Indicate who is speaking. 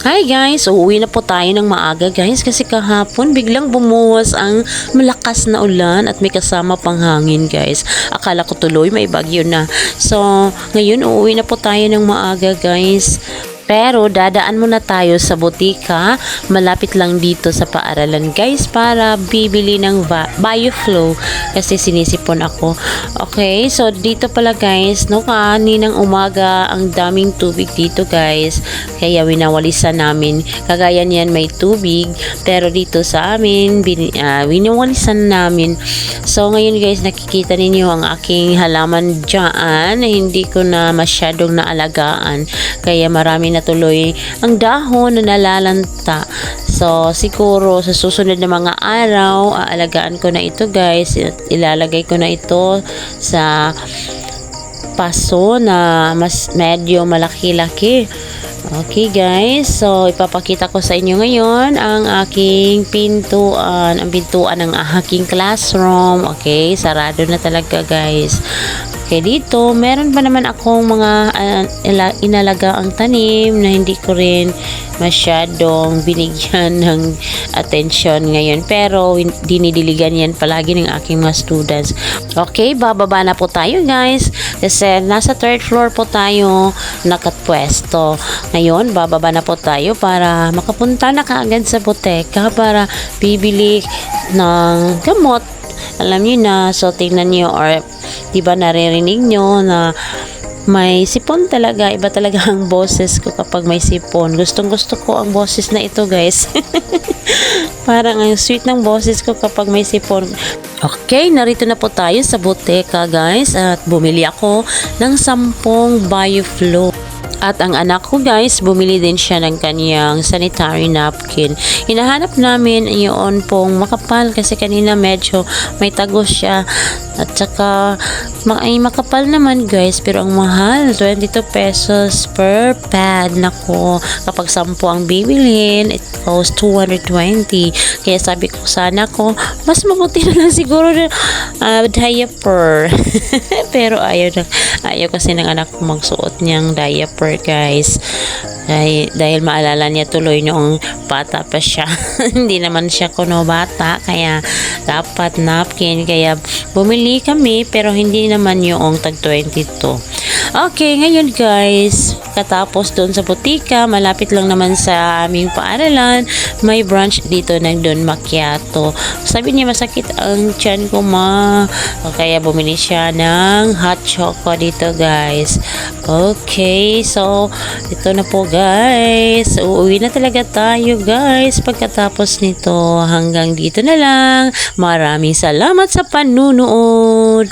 Speaker 1: Hi guys, uuwi na po tayo ng maaga guys kasi kahapon biglang bumuwas ang malakas na ulan at may kasama pang hangin guys. Akala ko tuloy may bagyo na. So, ngayon uuwi na po tayo ng maaga guys. Pero dadaan muna tayo sa butika, malapit lang dito sa paaralan guys para bibili ng Bioflow kasi sinisipon ako. Okay, so dito pala guys, no kaninang umaga ang daming tubig dito guys. Kaya winawalisan namin. Kagaya niyan may tubig, pero dito sa amin bin, ah, winawalisan namin. So ngayon guys, nakikita ninyo ang aking halaman dyan na hindi ko na masyadong naalagaan. Kaya marami na tuloy ang dahon na nalalanta. So, siguro sa susunod na mga araw, aalagaan ko na ito guys. Ilalagay ko na ito sa paso na mas medyo malaki-laki. Okay guys, so ipapakita ko sa inyo ngayon ang aking pintuan, ang pintuan ng aking classroom. Okay, sarado na talaga guys. Okay, dito, meron pa naman akong mga uh, ila- inalagaang tanim na hindi ko rin masyadong binigyan ng attention ngayon. Pero, dinidiligan yan palagi ng aking mga students. Okay, bababa na po tayo guys. Kasi nasa third floor po tayo nakatpwesto. Ngayon, bababa na po tayo para makapunta na kaagad sa boteka para bibili ng gamot alam niyo na, so tingnan niyo or di ba naririnig niyo na may sipon talaga. Iba talaga ang boses ko kapag may sipon. Gustong gusto ko ang boses na ito guys. Parang ang sweet ng boses ko kapag may sipon. Okay, narito na po tayo sa boteka guys at bumili ako ng sampung Bioflow. At ang anak ko guys, bumili din siya ng kanyang sanitary napkin. Hinahanap namin yun pong makapal kasi kanina medyo may tagos siya. At saka ay makapal naman guys pero ang mahal 22 pesos per pad nako kapag 10 ang bibilhin it costs 220 kaya sabi ko sana ko mas mabuti na lang siguro uh, diaper pero ayaw na, ayaw kasi ng anak ko magsuot niyang diaper guys. Dahil, dahil maalala niya tuloy noong bata pa siya. Hindi naman siya kuno bata kaya dapat napkin. Kaya bumili kami pero hindi naman yung tag 22 okay ngayon guys. Katapos doon sa butika malapit lang naman sa aming paaralan. May branch dito ng Don Macchiato. Sabi niya masakit ang tiyan ko ma. Kaya bumili siya ng hot choco dito guys. Okay so ito na po guys. Uuwi na talaga tayo guys pagkatapos nito. Hanggang dito na lang. Maraming salamat sa panunood